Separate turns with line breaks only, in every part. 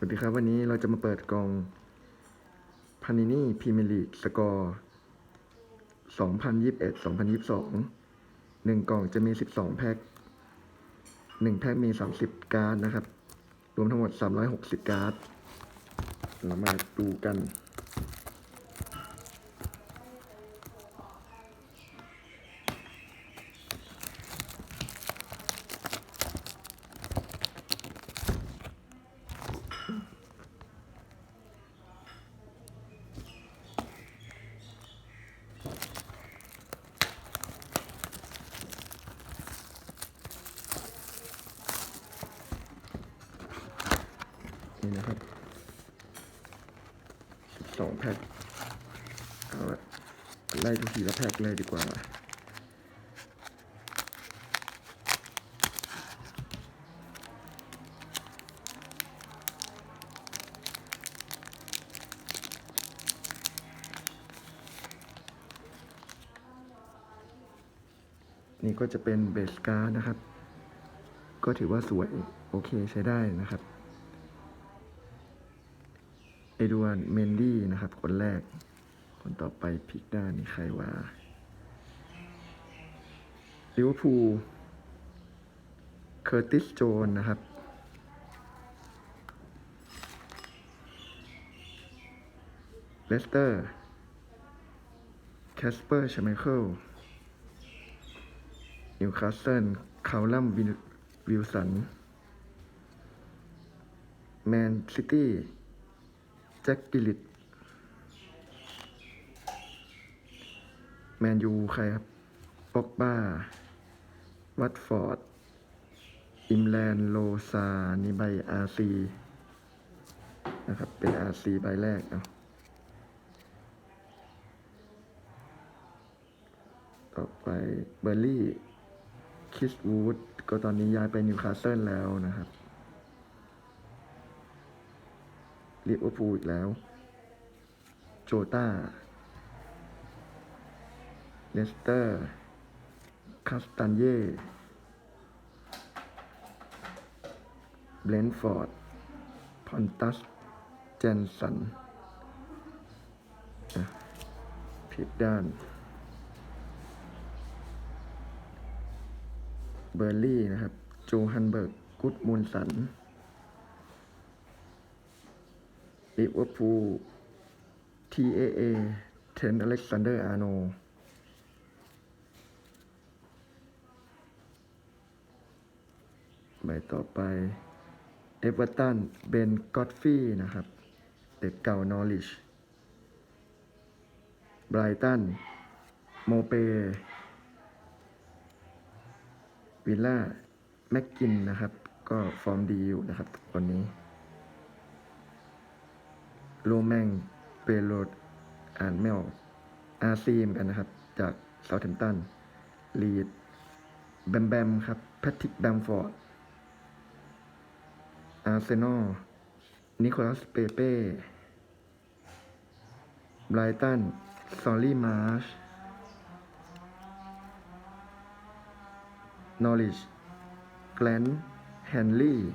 สวัสดีครับ วันนี้เราจะมาเปิดกล่องพานินี่พรีเมียร์ลีกสกอร์2021-2022หนึ่งกล่องจะมี 12 แพ็คหนึ่งแพ็คมี 30 การ์ดนะครับ รวมทั้งหมด 360 การ์ด เรามาดูกัน นี่นะครับ12แพ็คเอาละไล่ทุกทีละแพ็คเลยดีกว่านี่ก็จะเป็นเบสการ์ดนะครับ ก็ถือว่าสวย โอเคใช้ได้นะครับ เอด วานเมนดี้นะครับ คนแรก คนต่อไปพิกด้านนี่ใครวะลิเวอร์พูลเคอร์ติสโจนนะครับ เลสเตอร์แคสเปอร์ชไมเคิลนิวคาสเซิลคาลัมวิลสัน แมนซิตี้ จ็คกิลิตแมนยูใครครับปอกบ้า วัตฟอร์ด อิมแลนด์โลซา นี่ใบอาซีนะครับ เป็นอาซีใบแรกเอาต่อไปเบอร์ลี่ คิสวูด ก็ตอนนี้ย้ายไปนิวคาสเซิลแล้วนะครับ ลิเวอร์พูลอีกแล้ว โจตาเลสเตอร์คาสตันเย่เบลนฟอร์ดพอนตัส เจนสันผิดด้าน เบอร์ลี่นะครับ โจฮันเบิร์ก กุดมูลสัน ลิเวอร์พูล TAA เทนอเล็กซานเดอร์อาร์โนใบต่อไป เอเวอร์ตัน เบนกอตฟี่นะครับ เด็กเก่านอริชไบรตัน โมเป วิลล่า แม็กกินนะครับ ก็ฟอร์มดีอยู่นะครับคนนี้ โรแมงเปโรดอ่านไม่ออกอาซีมกันนะครับ จากเซาท์แฮมป์ตันลีดแบมแบมครับแพทริกแบมฟอร์ดอาร์เซนอลนิโคลัสเปเป้ไบรตันซอลลี่มาร์ชนอริชแกลนแฮนลีย์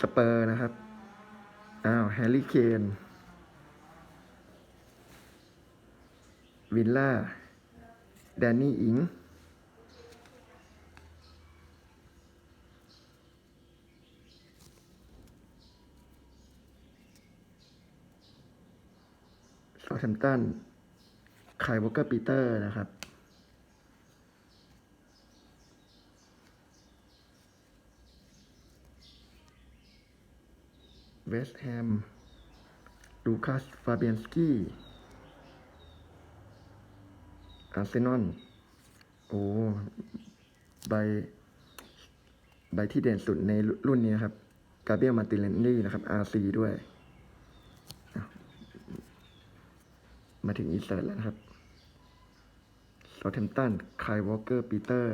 สเปอร์นะครับ อ้าวแฮร์รี่เคนวิลล่าแดนนี่อิง ซอแฮมป์ตันไคลวอเกอร์ปีเตอร์นะครับ เวสต์แฮม ลูคัส ฟาเบียนสกี้ อาร์เซนอล โอ้ ใบ ใบที่เด่นสุดในรุ่นนี้นะครับ กาเบียลมาติเลนนี่นะครับ RC ด้วย มาถึงอีสเสิร์แล้วนะครับซอเทมตัน ไคลวอลเกอร์ ปีเตอร์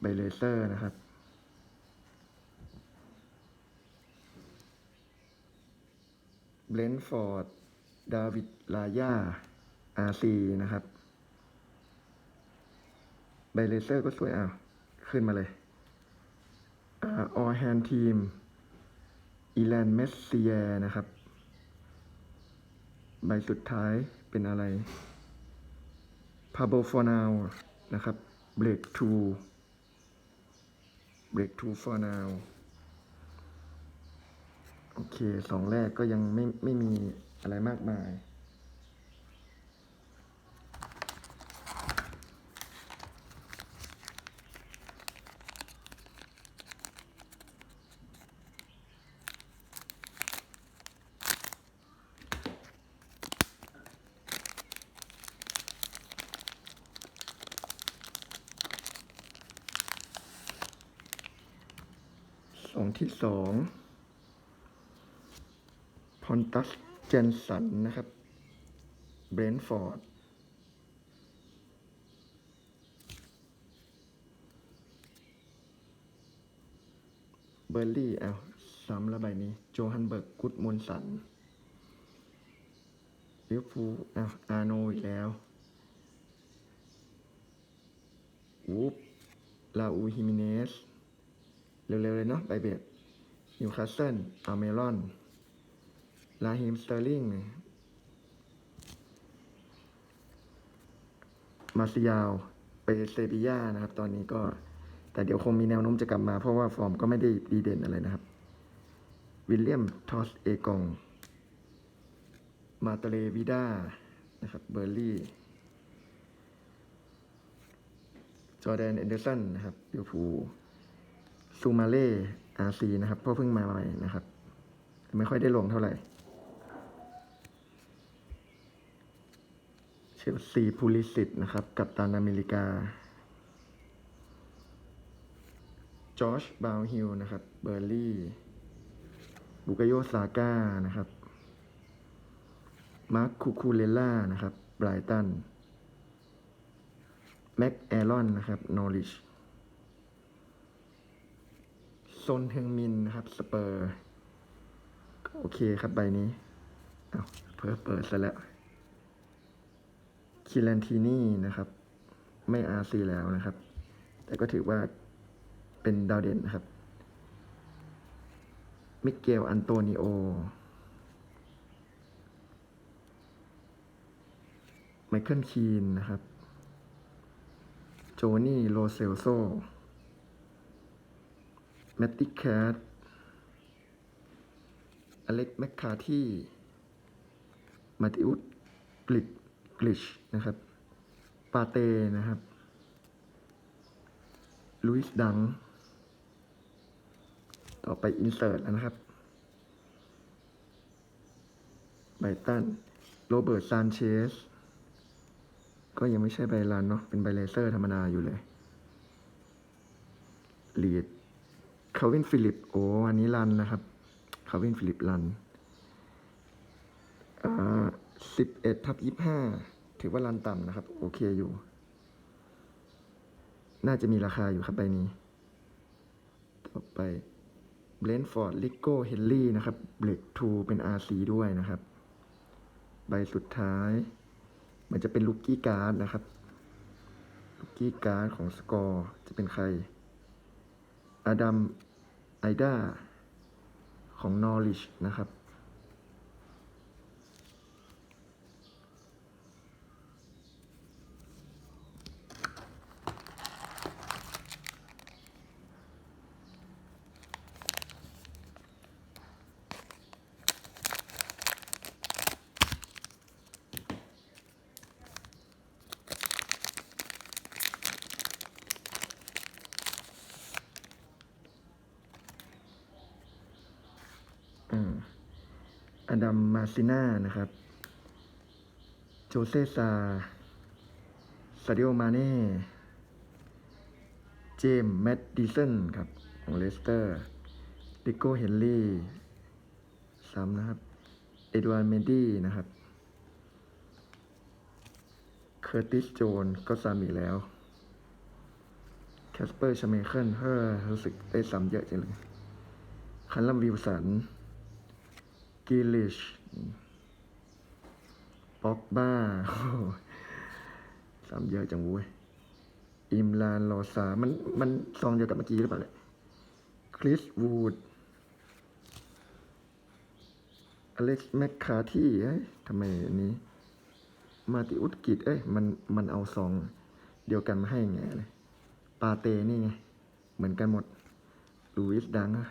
ใบเลเซอร์นะครับ เบลนฟอร์ด ดาวิด ลาย่า อาซีนะครับ ใบเลเซอร์ก็สวยอ้าขึ้นมาเลยออแฮนทีม อีแลนเมสเซียนะครับ ใบสุดท้ายเป็นอะไร p a b l for now นะครับ break to break to for now โอเคสองแรกก็ยังไม่ไม่มีอะไรมากมายสองที่สอง พอนตัสเจนสันนะครับ เบรนฟอร์ด เบอร์ลี่เอาซ้ำละใบนี้ โจฮันเบิร์ก กุดมนสันลิเวอร์พูลเอาอาโนอีกแล้ววูปลาอูฮิมิเนส เร็วๆเลยเนาะไบเบดนิวคาสเซิลอาร์เมรอน ลาฮิมสเตอร์ลิงมาซิยาวไปเซบีย่านะครับ ตอนนี้ก็ แต่เดี๋ยวคงมีแนวโน้มจะกลับมา เพราะว่าฟอร์มก็ไม่ได้ดีเด่นอะไรนะครับ วิลเลียมทอสเอกอง มาตาเลวิด้านะครับเบอร์ลี่จอร์แดนเอนเดอร์สันนะครับลิวพูซูมาเล่อาซีนะครับเพราะเพิ่งมาใหม่นะครับ ไม่ค่อยได้ลงเท่าไหร่ เชลซีพูลิสิตนะครับ กับตันอเมริกาจอชบาวฮิลนะครับ เบอร์ลี่บุกโยซาก้านะครับ มาร์คคูคูเลล่านะครับ ไบรตัน แม็กแอรอนนะครับ นอริชซนเฮงมินนะครับ สเปอร์ โอเคครับใบนี้ เอาเพิ่เปิดซะแล้ว คิแลนทีนี่นะครับ ไม่อาซีแล้วนะครับ แต่ก็ถือว่าเป็นดาวเด่นนะครับ มิเกล อันโตนิโอ ไมเคิล คีนนะครับ โจนี่ โลเซลโซ แมตติแคทอเล็กแมคคาที่ มาติอุสกลิด กลิชนะครับปาเตนะครับลุยส์ดัง ต่อไปอินเสิร์ตแล้วนะครับไบตันโรเบิร์ตซานเชสก็ยังไม่ใช่ใบรันเนาะเป็นใบเลเซอร์ธรรมดาอยู่เลยลีดคาวินฟิลิป โอ้อันนี้รันนะครับคาวินฟิลิปรันอ่า สิบเอ็ดทับยี่ห้าถือว่ารันต่ำนะครับ โอเคอยู่ น่าจะมีราคาอยู่ครับใบนี้ ต่อไปเบลนฟอร์ดลิโก้เฮนรี่นะครับเบรกทูเป็น RC ด้วยนะครับ ใบสุดท้าย มันจะเป็นลูกกี้การ์ดนะครับลูกกี้การ์ดของสกอร์จะเป็นใคร อดัมไอดาของนอริชนะครับ อดัมมาซิน่านะครับ โจเซซาซาดิโอมาเน่ เจมส์แมดดิสันครับ ของเลสเตอร์ลิโก้เฮนรี่ ซ้ำนะครับ เอ็ดวาร์ดเมนดี้นะครับ เคอร์ติสโจนก็ซ้ำอีกแล้วแคสเปอร์ชเมเคิลเฮ้อรู้สึกได้ซ้ำเยอะจังเลยคันลัมวิวสัน กิลิชป็อกบ้าสามเยอะจังเว้ยอิมลานโลซา มัน มันซองเดียวกับเมื่อกี้หรือเปล่าเนี่ยคริสวูด อเล็กซ์แมคคาที่เอ้ยทำไมอันนี้ มาติอุตกิจ เอ้ย มัน มันเอาซองเดียวกันมาให้ไงเลย ปาเตนี่ไง เหมือนกันหมด ลูอิสดังอะ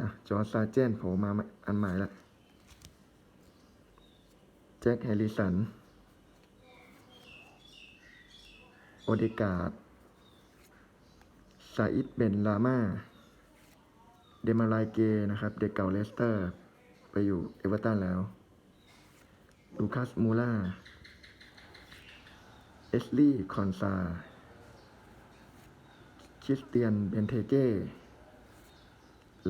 อะจอร์จซาเจนโผล่มาอันใหม่ละแจ็คแฮร์ริสัน โอเดกาดซาอิดเบนลาม่า เดมาลายเกนะครับ เด็กเก่าเลสเตอร์ ไปอยู่เอเวอร์ตันแล้ว ลูคัสมูล่า เอชลีย์คอนซา คริสเตียนเบนเทเก้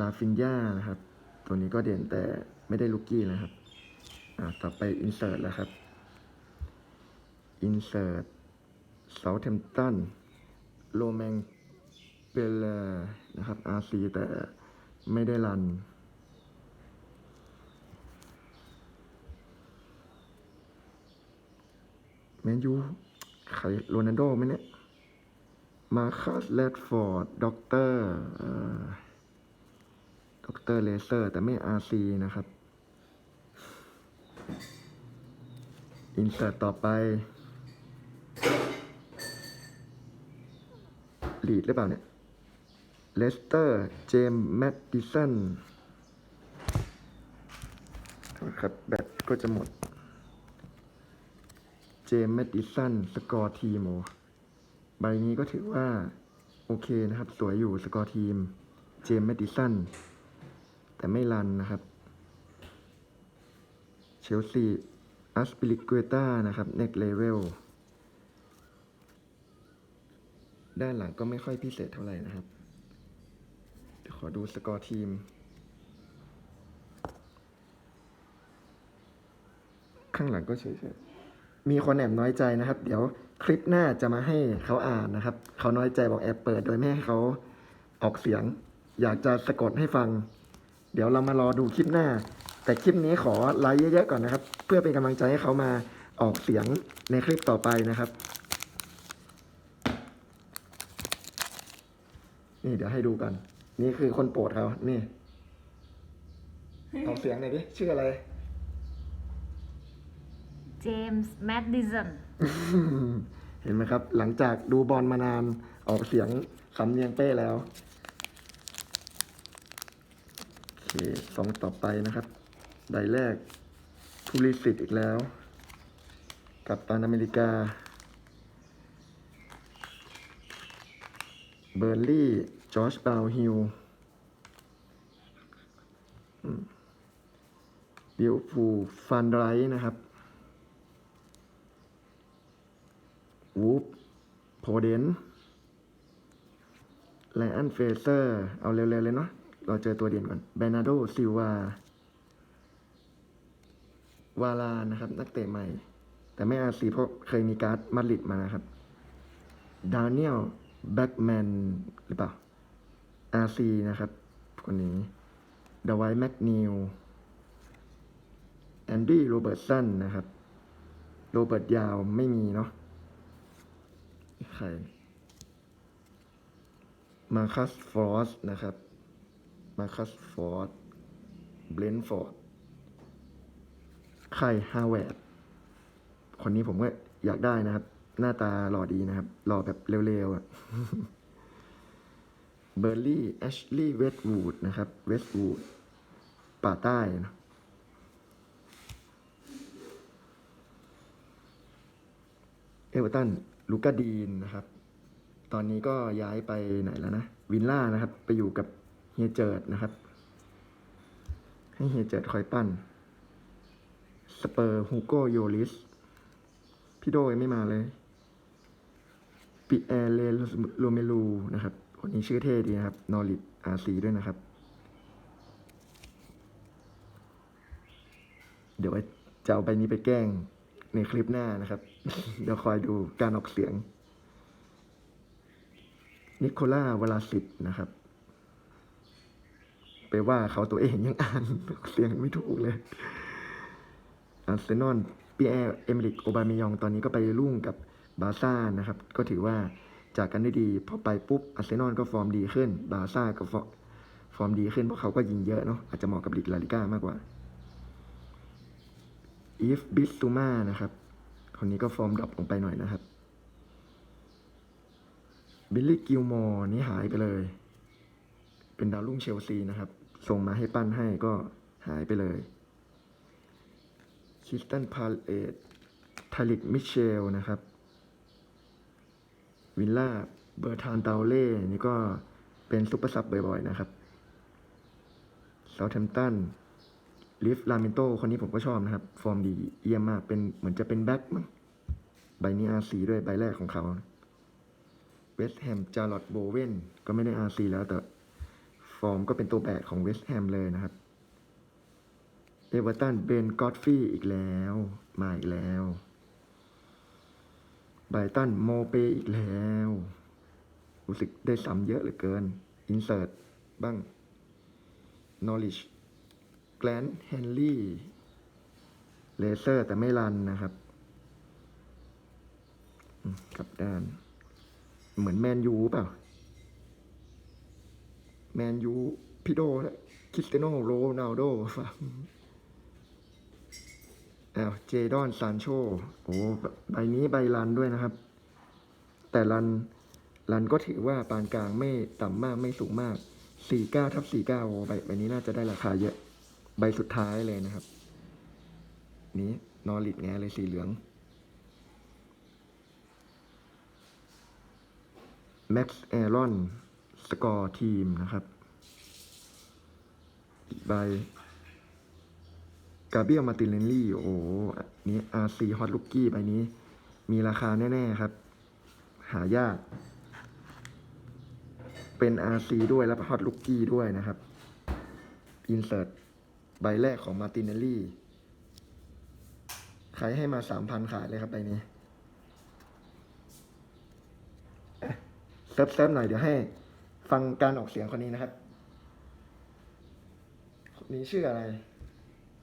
ลาฟินยานะครับ ตัวนี้ก็เด่นแต่ไม่ได้ลูกกี้นะครับ อ่าต่อไปอินเสิร์ตแล้วครับอินเสิร์ตเซาเทมตันโลแมงเบลนะครับ RC แต่ไม่ได้รัน แมนยูใครโรนัลโดไหมเนี่ย มาคัสแรดฟอร์ด ด็อกเตอร์ ด็อกเตอร์เลเซอร์ แต่ไม่ RC นะครับอินเสิร์ตต่อไปลีดหรือเปล่าเนี่ยเลสเตอร์เจมส์แมดดิสันครับแบตก็จะหมด เจมส์แมดดิสันสกอร์ทีมโอใบนี้ก็ถือว่า โอเคนะครับ สวยอยู่สกอร์ทีม เจมส์แมดดิสัน แต่ไม่รันนะครับ เชลซีอัสปิลิก u ต้านะครับเน็กเลเวลด้านหลังก็ไม่ค่อยพิเศษเท่าไหร่นะครับ ขอดูสกอร์ทีม ข้างหลังก็เฉยๆ มีคนแอบน้อยใจนะครับ เดี๋ยวคลิปหน้าจะมาให้เขาอ่านนะครับ เขาน้อยใจบอกแอบเปิด โดยไม่ให้เขาออกเสียง อยากจะสะกดให้ฟัง เดี๋ยวเรามารอดูคลิปหน้า แต่คลิปนี้ขอไลค์เยอะๆก่อนนะครับ เพื่อเป็นกำลังใจให้เขามาออกเสียงในคลิปต่อไปนะครับ นี่เดี๋ยวให้ดูกัน นี่คือคนโปรดเขานี่ออกเสียงหน่อยดิชื่ออะไร
เจมส์แมดดิสัน
เห็นไหมครับ หลังจากดูบอลมานานออกเสียงสำเนียงเป้แล้ว โอเคสองต่อไปนะครับ ใบแรกทูริสิตอีกแล้ว กับตันอเมริกา เบอร์ลี่ จอร์จบาวฮิลดิวฟูฟันไรท์นะครับ วูฟโพเดนไลอันเฟเซอร์ เอาเร็วๆเลยเนาะ เราเจอตัวเด่นก่อนเบนาโดซิลวาวาลานะครับ นักเตะใหม่ แต่ไม่อาซีเพราะเคยมีการ์ดมาดริดมานะครับดานิเอลแบ็กแมนหรือเปล่าอาซีนะครับ คนนี้เดวาไวแมกนิวแอนดี้โรเบิร์ตสันนะครับโรเบิร์ตยาวไม่มีเนาะใครมาคัสฟร์สนะครับ มาคัสฟอร์ด เบลนฟอร์ดไข่ฮาวเวดคนนี้ผมก็อยากได้นะครับ หน้าตาหล่อดีนะครับ หล่อแบบเร็วๆอะเบอร์ลี่แอชลีย์เวสต์วูดนะครับ เวสต์วูด ป่าใต้นะเอเวอร์ตันลูกาดีนนะครับ ตอนนี้ก็ย้ายไปไหนแล้วนะ วินล่านะครับ ไปอยู่กับ เฮียเจิดนะครับ ให้เฮียเจิดคอยปั้น สเปอร์ฮูโกโยลิส พี่โดยไม่มาเลย ปิแอร์เลโรเมลูนะครับ คนนี้ชื่อเท่ดีนะครับ นอริดอาซีด้วยนะครับ เดี๋ยวจะเอาใบนี้ไปแกล้งในคลิปหน้านะครับ เดี๋ยวคอยดูการออกเสียง นิโคล่าวลาสิตนะครับ ไปว่าเขาตัวเองยังอ่านเสียงไม่ถูกเลยอาร์เซนอลปีแอร์เอเมริกโอบามยองตอนนี้ก็ไปรุ่งกับบาซ่านะครับ ก็ถือว่าจากกันได้ดีพอไปปุ๊บอาร์เซนอลก็ฟอร์มดีขึ้น บาซ่าก็ฟอฟอร์มดีขึ้นเพราะเขาก็ยิงเยอะเนาะอาจจะเหมาะกับลีกลาลิก้ามากกว่าอีฟบิสซูมานะครับ คนนี้ก็ฟอร์มดรอปลงไปหน่อยนะครับบิลลี่กิลมอร์นี่หายไปเลย เป็นดาวรุ่งเชลซีนะครับ ส่งมาให้ปั้นให้ก็หายไปเลยคิสตันพาเลตทาริกมิเชลนะครับ วิลล่าเบอร์ทานเตาเล่นี่ก็เป็นซุปเปอร์ซับบ่อยๆนะครับเซาท์แ m มตันลิฟลาเมนโตคนนี้ผมก็ชอบนะครับ ฟอร์มดีเยี่ยมมากเป็นเหมือนจะเป็นแบ็คมั้งใบนี้อาซีด้วยใบแรกของเขาเวสแฮมจาร์ลอตโบเวนก็ไม่ได้อาซีแล้วแต่ ฟอร์มก็เป็นตัวแบกของเวสต์แฮมเลยนะครับ เอเวอร์ตันเบนกอตฟี่อีกแล้ว มาอีกแล้วไบรตันโมเปอีกแล้ว รู้สึกได้ซ้ำเยอะเหลือเกิน อินเสิร์ตบ้างนอริชแกลนเฮนรี่เลเซอร์แต่ไม่รันนะครับกับด้าน เหมือนแมนยูเปล่า แมนยูพี่โดและคริสเตียโนโรนัลโดฟังอ้าวเจดอนซานโชโอ้ใบนี้ใบรันด้วยนะครับ แต่รันรันก็ถือว่าปานกลางไม่ต่ำมากไม่สูงมาก49ทับ49โอ้ใบใบนี้น่าจะได้ราคาเยอะ ใบสุดท้ายเลยนะครับ นี้นอริดแงเลยสีเหลืองแม็กซ์แอรอน สกอร์ทีมนะครับอีกใบกาเบียลมาติเลนลี่ โอ้นี้อาร์ซีฮอตลุกกี้ใบนี้ มีราคาแน่ ๆ ครับ หายาก เป็น RC ด้วยแล้วฮอตลุกกี้ด้วยนะครับ อินเสิร์ตใบแรกของมาติเนลลี่ใครให้มาสามพันขายเลยครับใบนี้เซิร์ฟเซิร์ฟหน่อยเดี๋ยวให้ ฟังการออกเสียงคนนี้นะครับคนนี้ชื่ออะไร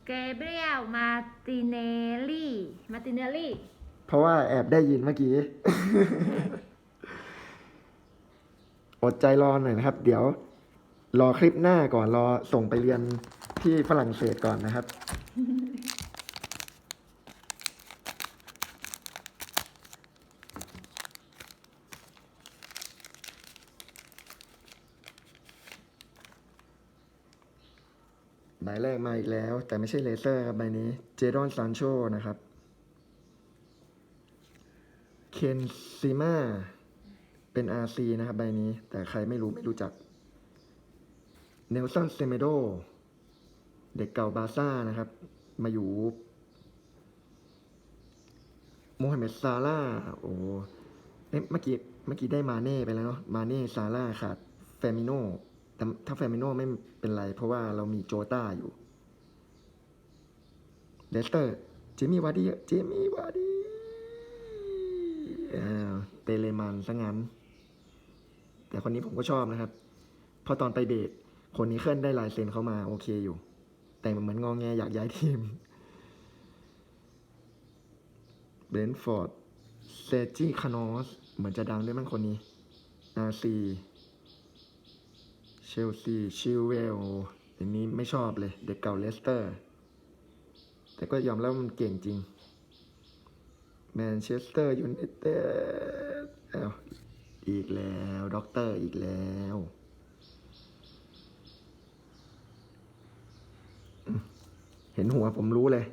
เกเบรียลมาติเนลลี่มาติเนลลี่
เพราะว่าแอบได้ยินเมื่อกี้ อดใจรอหน่อยนะครับ เดี๋ยว รอคลิปหน้าก่อนรอส่งไปเรียนที่ฝรั่งเศสก่อนนะครับ ใบแรกมาอีกแล้ว แต่ไม่ใช่เลเซอร์ครับใบนี้เจดอนซานโชนะครับเคนซิมาเป็น RC นะครับใบนี้ แต่ใครไม่รู้ไม่รู้จักเนลสันเซเมโดเด็กเก่าบาซ่านะครับ มาอยู่โมฮัมเหม็ดซาร่าโอ้เอ๊ะเมื่อกี้เมื่อกี้ได้มาเน่ไปแล้วเนาะมาเน่ซาร่าขาดเฟมิโน แต่ถ้าเฟมิโนไม่เป็นไร เพราะว่าเรามีโจต้าอยู่เดสเตอร์จมี่วาร์ดีจิมมี่วาร์ดีอ้เตเลมันซะงั้น แต่คนนี้ผมก็ชอบนะครับเพราะตอนไปเดทคนนี้เคลื่อนได้ลายเซ็นเข้ามาโอเคอยู่ แต่เหมือนงองแงอยากย้ายทีมเบรนท์ฟอร์ดเซจิคานอสเหมือนจะดังด้วยมั้งคนนี้อาซี เชลซี ชิลเวลอย่างนี้ไม่ชอบเลย เด็กเก่าเลสเตอร์ แต่ก็ยอมรับว่ามันเก่งจริง แมนเชสเตอร์ยูไนเต็ดอ้าวอีกแล้วด็อกเตอร์อีกแล้วเห็นหัวผมรู้เลย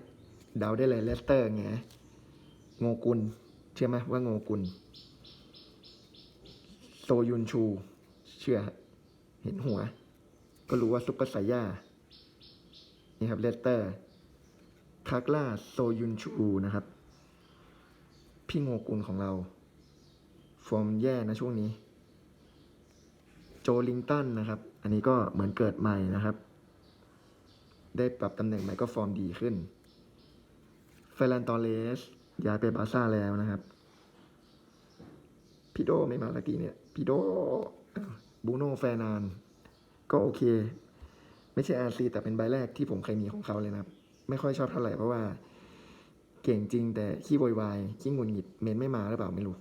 เดาได้เลยเลสเตอร์ไงโงกุลเชื่อไหมว่าโงกุลโซยุนชู เชื่อ เห็นหัว ก็รู้ว่าซุปเปอร์ไซย่านี่ครับเลสเตอร์คาร์กล่าโซยุนชูนะครับ พี่โงกุลของเรา ฟอร์มแย่นะช่วงนี้ โจลิงตันนะครับ อันนี้ก็เหมือนเกิดใหม่นะครับ ได้ปรับตำแหน่งใหม่ก็ฟอร์มดีขึ้นเฟรนตอเลสย้ายไปบาร์ซ่าแล้วนะครับ พี่โดไม่มาตะกี้เนี่ย พี่โด บูโน่แฟนาน ก็โอเค ไม่ใช่อาซีแต่เป็นใบแรกที่ผมเคยมีของเขาเลยนะไม่ค่อยชอบเท่าไหร่เพราะว่า เก่งจริงแต่ขี้โวยวายขี้หงุดหงิดเมนไม่มาหรือเปล่าไม่รู้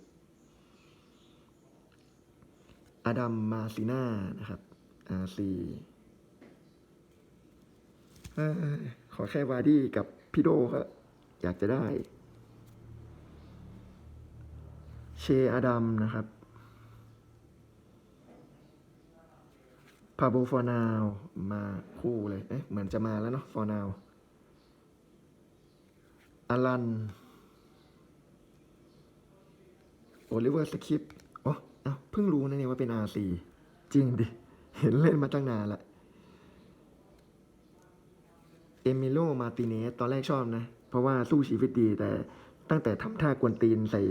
อดัมมาซิน่านะครับ RC เอ้ยขอแค่วาร์ดี้กับพี่โดก็อยากจะได้ เชอดัมนะครับ พาโบฟอร์นาวมาคู่เลย เอ๊ะ เหมือนจะมาแล้วเนาะฟอร์นาวอลัน โอลิเวอร์สคริปอ๋อเอ้าเพิ่งรู้นะเนี่ยว่าเป็น RC จริงดิ เห็นเล่นมาตั้งนานละ เอมิโล มาติเนส ตอนแรกชอบนะ เพราะว่าสู้ชีวิตดีแต่ตั้งแต่ทำท่ากวนตีนใส่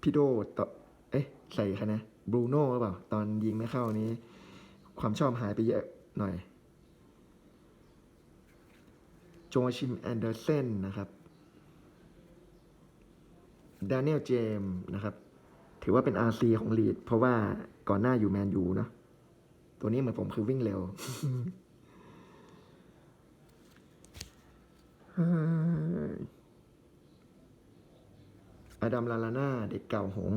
พี่โดต่อ เอ๊ะ ใส่ใครนะ บรูโน่หรือเปล่า ตอนยิงไม่เข้านี้ ความชอบหายไปเยอะหน่อยโจชิมแอนเดอร์เซนนะครับด a น i ลเจมนะครับ ถือว่าเป็น RC ของลีดเพราะว่าก่อนหน้าอยู่แมนยูนะตัวนี้เหมือนผมคือวิ่งเร็วอาดัมลาลาน่าเด็กเก่าหง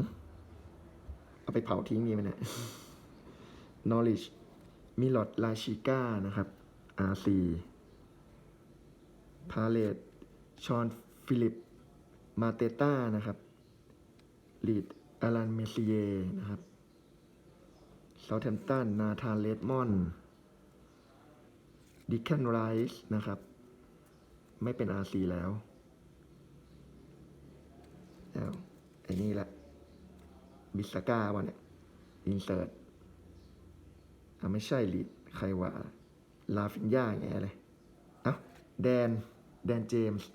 เอาไปเผาทิ้งมีไหมเนี่ยนอริช มิลอดลาชิก้านะครับ RC พาเลตชอนฟิลิป มาเตต้านะครับลีดอลันเมซิเยนะครับเซาเทมตันนาธานเลดมอนดิคแคนไรส์นะครับ ไม่เป็น RC แล้วแล้วไอ้นี่แหละ บิสก้าวะเนี่ยอินเสิร์ต อะไม่ใช่ลีดใครว่าลาฟินย่าไงเลยเอ้าแดน แดนเจมส์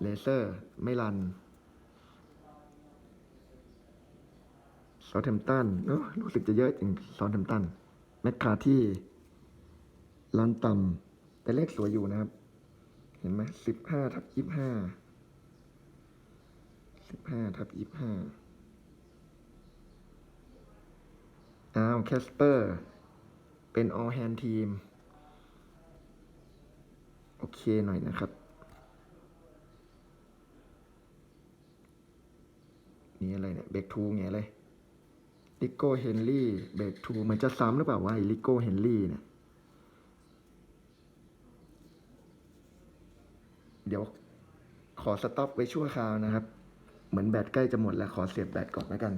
เลเซอร์ ไม่รันซอเทมตันรู้สึกจะเยอะจริงซอเทมตันแมคคาที่ลันต่ำแต่เลขสวยอยู่นะครับ เห็นไหมสิบห้าทับยี่ห้าสิบห้าทับยี่ห้า อ้าวแคสเปอร์ เป็น all hand team โอเคหน่อยนะครับ นี่อะไรเนี่ย เบรกทูไงเลยลิโก้เฮนรี่ เบรกทูมันจะซ้ำหรือเปล่าวะลิโก้เฮนรี่เนี่ย เดี๋ยวขอสต็อปไว้ชั่วคราวนะครับ เหมือนแบตใกล้จะหมดแล้ว ขอเสียบแบตก่อนแล้วกัน